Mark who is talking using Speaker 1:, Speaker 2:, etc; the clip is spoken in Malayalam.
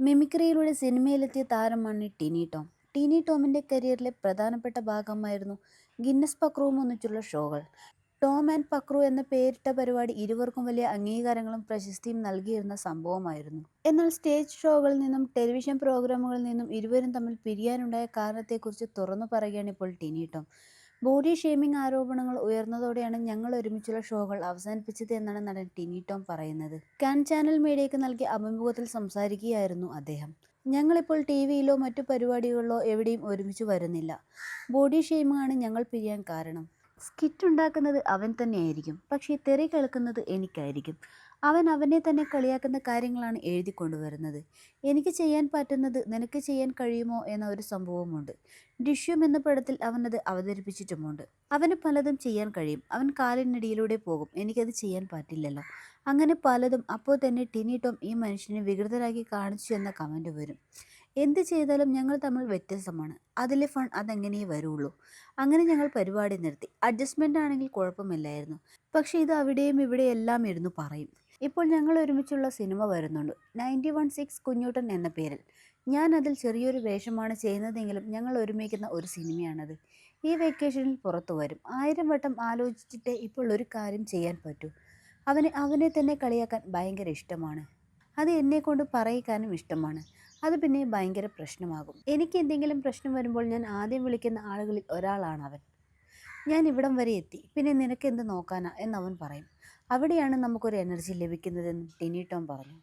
Speaker 1: മിമിക്രിയിലൂടെ സിനിമയിലെത്തിയ താരമാണ് ടിനി ടോം. ടിനി ടോമിന്റെ കരിയറിലെ പ്രധാനപ്പെട്ട ഭാഗമായിരുന്നു ഗിന്നസ് പക്രുവും ഒന്നിച്ചുള്ള ഷോകൾ. ടോം ആൻഡ് പക്രു എന്ന പേരിട്ട പരിപാടി ഇരുവർക്കും വലിയ അംഗീകാരങ്ങളും പ്രശസ്തിയും നൽകിയിരുന്ന സംഭവമായിരുന്നു. എന്നാൽ സ്റ്റേജ് ഷോകളിൽ നിന്നും ടെലിവിഷൻ പ്രോഗ്രാമുകളിൽ നിന്നും ഇരുവരും തമ്മിൽ പിരിയാനുണ്ടായ കാരണത്തെക്കുറിച്ച് തുറന്നു പറയുകയാണ് ഇപ്പോൾ ടിനി ടോം. ബോഡി ഷേമിംഗ് ആരോപണങ്ങൾ ഉയർന്നതോടെയാണ് ഞങ്ങൾ ഒരുമിച്ചുള്ള ഷോകൾ അവസാനിപ്പിച്ചത് എന്നാണ് നടൻ ടിനി ടോം പറയുന്നത്. കാൻ ചാനൽ മീഡിയയ്ക്ക് നൽകിയ അഭിമുഖത്തിൽ സംസാരിക്കുകയായിരുന്നു അദ്ദേഹം. ഞങ്ങളിപ്പോൾ ടി വിയിലോ മറ്റു പരിപാടികളിലോ എവിടെയും ഒരുമിച്ച് വരുന്നില്ല. ബോഡി ഷെയിമാണ് ഞങ്ങൾ പിരിയാൻ കാരണം. സ്കിറ്റ് ഉണ്ടാക്കുന്നത് അവൻ തന്നെയായിരിക്കും. പക്ഷേ തെറി കേൾക്കുന്നത് എനിക്കായിരിക്കും. അവൻ അവനെ തന്നെ കളിയാക്കുന്ന കാര്യങ്ങളാണ് എഴുതി കൊണ്ടുവരുന്നത് എനിക്ക് ചെയ്യാൻ പറ്റുന്നത് നിനക്ക് ചെയ്യാൻ കഴിയുമോ എന്ന ഒരു സംഭവമുണ്ട്. ഡിഷ്യൂം എന്ന പടത്തിൽ അവനത് അവതരിപ്പിച്ചിട്ടുമുണ്ട്. അവന് പലതും ചെയ്യാൻ കഴിയും. അവൻ കാലിനടിയിലൂടെ പോകും. എനിക്കത് ചെയ്യാൻ പറ്റില്ലല്ലോ. അങ്ങനെ പലതും. അപ്പോൾ തന്നെ ടിനി ടോം ഈ മനുഷ്യനെ വികൃതരാക്കി കാണിച്ചു എന്ന കമന്റ് വരും. എന്ത് ചെയ്താലും ഞങ്ങൾ തമ്മിൽ വ്യത്യസ്തമാണ്. അതിലെ ഫൺ അതെങ്ങനെയേ വരുള്ളൂ അങ്ങനെ ഞങ്ങൾ പരിപാടി നിർത്തി. അഡ്ജസ്റ്റ്മെന്റ് ആണെങ്കിൽ കുഴപ്പമില്ലായിരുന്നു. പക്ഷേ ഇത് അവിടെയും ഇവിടെയെല്ലാമിരുന്നു പറയും. ഇപ്പോൾ ഞങ്ങൾ ഒരുമിച്ചുള്ള സിനിമ വരുന്നുണ്ട്. നയന്റി വൺ സിക്സ് കുഞ്ഞൂട്ടൻ എന്ന പേരിൽ. ഞാൻ അതിൽ ചെറിയൊരു വേഷമാണ് ചെയ്യുന്നതെങ്കിലും ഞങ്ങൾ ഒരുമിക്കുന്ന ഒരു സിനിമയാണത്. ഈ വെക്കേഷനിൽ പുറത്തു വരും. ആയിരം വട്ടം ആലോചിച്ചിട്ടേ ഇപ്പോൾ ഒരു കാര്യം ചെയ്യാൻ പറ്റൂ. അവന് അവനെ തന്നെ കളിയാക്കാൻ ഭയങ്കര ഇഷ്ടമാണ്. അത് എന്നെക്കൊണ്ട് പറയിക്കാനും ഇഷ്ടമാണ്. അത് പിന്നെ ഭയങ്കര പ്രശ്നമാകും. എനിക്ക് എന്തെങ്കിലും പ്രശ്നം വരുമ്പോൾ ഞാൻ ആദ്യം വിളിക്കുന്ന ആളുകളിൽ ഒരാളാണ് അവൻ ഞാൻ ഇവിടം വരെ എത്തി. പിന്നെ നിനക്ക് എന്ത് നോക്കാനാ എന്നവൻ പറയും. അവിടെയാണ് നമുക്കൊരു എനർജി ലഭിക്കുന്നതെന്നും ടിനി ടോം പറഞ്ഞു.